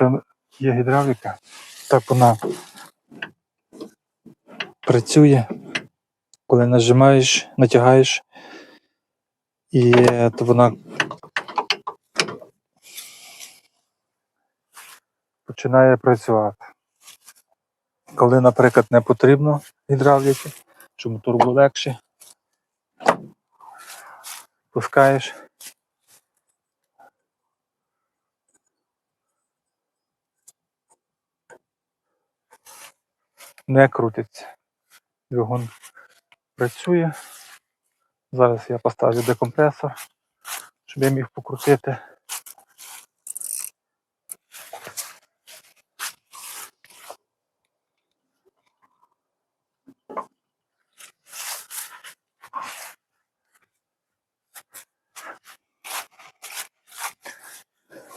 це є гідравліка. Так вона працює, коли нажимаєш, натягаєш, і то вона починає працювати. Коли, наприклад, не потрібно гідравліки, щоб мотор був легше, пускаєш. Не крутиться. Двигун працює. Зараз я поставлю декомпресор, щоб я міг покрутити.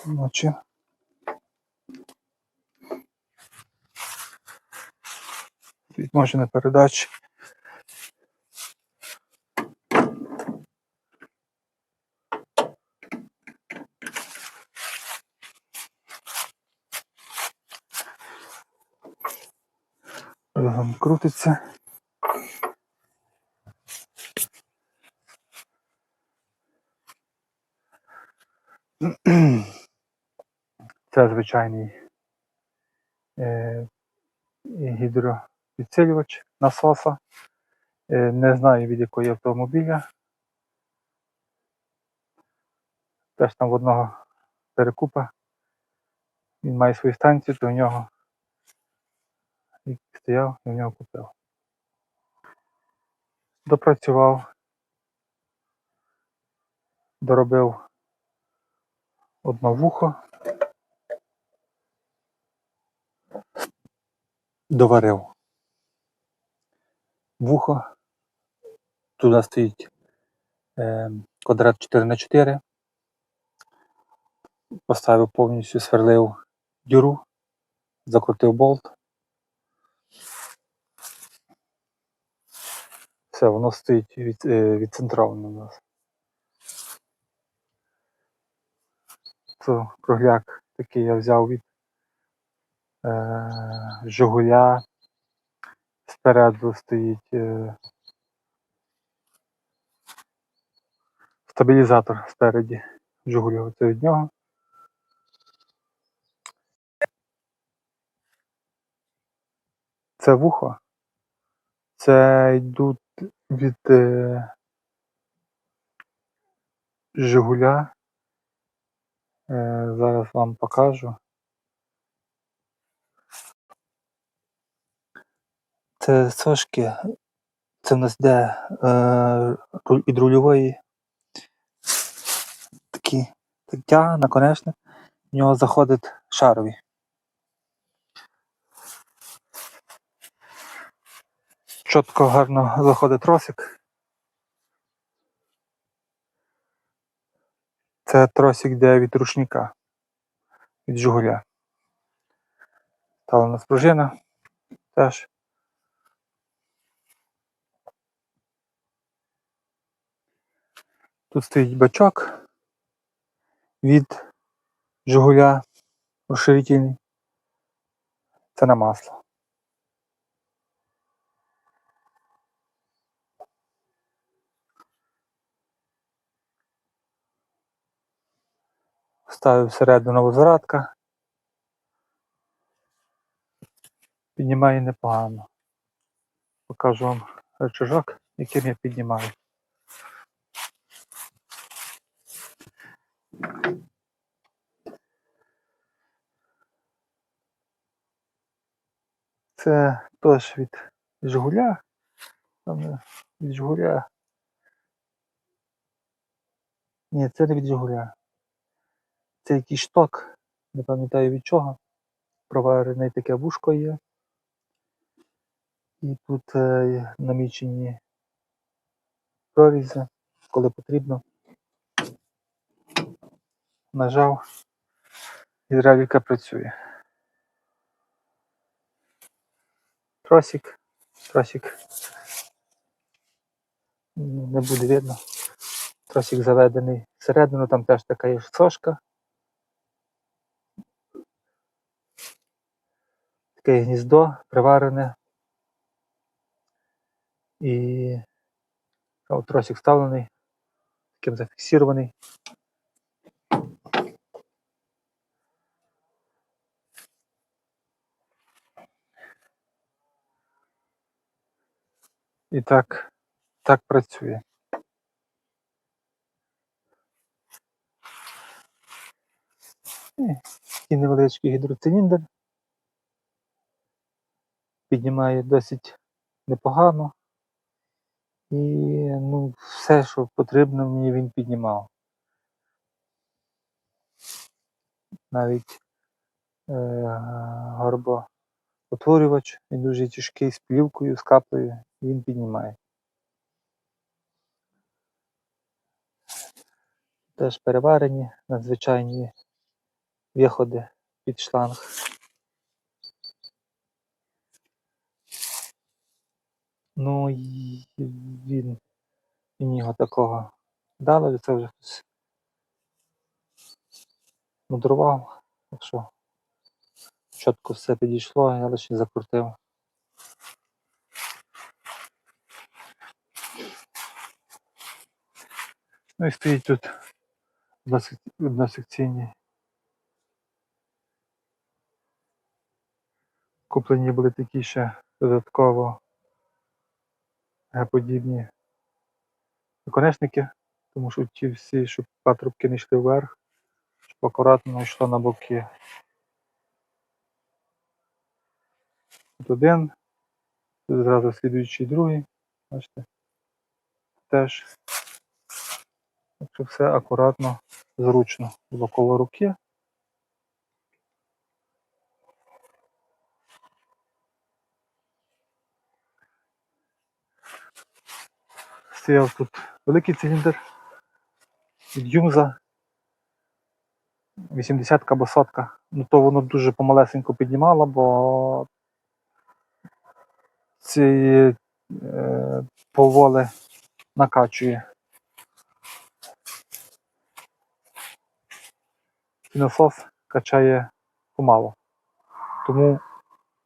Ночі. Відможені передачі. Двигун крутиться. Це звичайний е, гідропідсилювач насоса. Е, не знаю від якої автомобіля. Теж там в одного перекупа. Він має свою станцію, то в нього стояв і в нього купив. Допрацював, доробив одне вухо, доварив вухо. Туди стоїть е, квадрат 4 на 4 Поставив повністю сверлив дюру, закрутив болт. Все, воно стоїть від, е, відцентровано у нас. Це кругляк такий я взяв від е, Жигуля. Спереду стоїть е, стабілізатор спереді Жигулю. Це від нього. Це вухо. Це йдуть від е, Жигуля. Е, зараз вам покажу. Це сошки. Це в нас йде е, від рульової такі тягне, наконечник. В нього заходить шарові. Чітко гарно заходить тросик. Це тросик йде від рушника, від Жигуля. Ставлена спружина теж. Тут стоїть бачок від Жигуля розширительний. Це на масло. Ставив всередину возвратка. Піднімає непогано. Покажу вам рычажок, яким я піднімаю. Це теж від Жигуля. Там е, від Жигуля. Ні, це не від Жигуля. Це якийсь шток, не пам'ятаю від чого. Проварене таке вушко є. І тут е, намічені прорізи, коли потрібно нажав, гідравліка працює. Тросик, тросик не буде видно. Тросик заведений всередину, там теж така є сошка. Таке гніздо приварене. І тросик вставлений, таким зафіксірований. І так, так працює. І невеличкий гідроциліндр. Піднімає досить непогано. І ну, все, що потрібно, мені він піднімав. Навіть е, горбоутворювач, він дуже тяжкий з плівкою, з каплею, він піднімає. Теж переварені надзвичайні виходи під шланг. Ну і він мені його такого дали, це вже хтось мудрував, так що чітко все підійшло, я лише закрутив. Ну і стоїть тут односекційні. Куплені були такі ще додатково подібні наконечники, тому що ті всі, щоб патрубки не йшли вверх, щоб акуратно йшло на боки. Тут один, тут зразу слідуючий другий, бачите, теж. Так що все акуратно, зручно було коло руки. Стояв тут великий циліндр від Юмза. 80 або сотка. Ну то воно дуже помалесенько піднімало, бо ці е, поволи накачує. І качає помало. Тому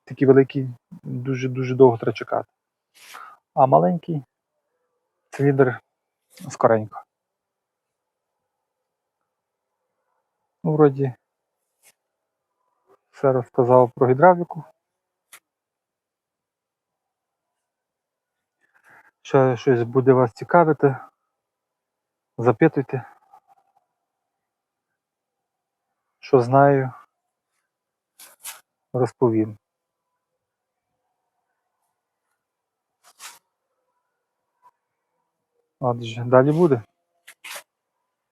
такий великий дуже-дуже довго треба чекати. А маленький циліндр скоренько. Ну, вроді все розказав про гідравліку. Ще щось буде вас цікавити, запитуйте. Що знаю, розповім. Отже, далі буде.